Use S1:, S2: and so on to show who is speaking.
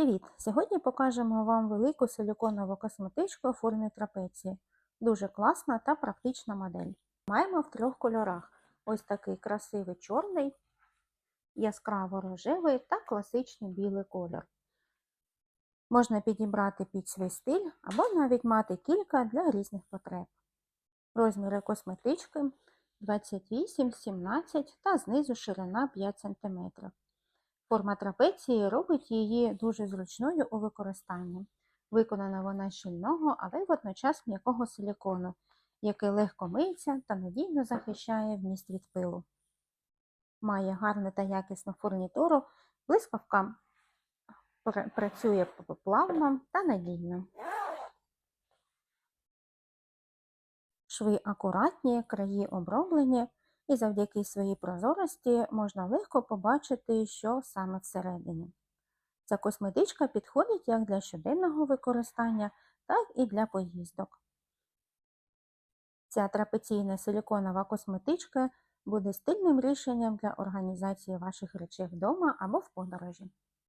S1: Привіт! Сьогодні покажемо вам велику силіконову косметичку у формі трапеції. Дуже класна та практична модель. Маємо в трьох кольорах: ось такий красивий чорний, яскраво рожевий та класичний білий колір. Можна підібрати під свій стиль або навіть мати кілька для різних потреб. Розміри косметички 28, 17 та знизу ширина 5 см. Форма трапеції робить її дуже зручною у використанні. Виконана вона щільного, але водночас м'якого силікону, який легко миється та надійно захищає вміст від пилу. Має гарну та якісну фурнітуру, блискавка працює плавно та надійно. Шви акуратні, краї оброблені, і завдяки своїй прозорості можна легко побачити, що саме всередині. Ця косметичка підходить як для щоденного використання, так і для поїздок. Ця трапеційна силіконова косметичка буде стильним рішенням для організації ваших речей вдома або в подорожі.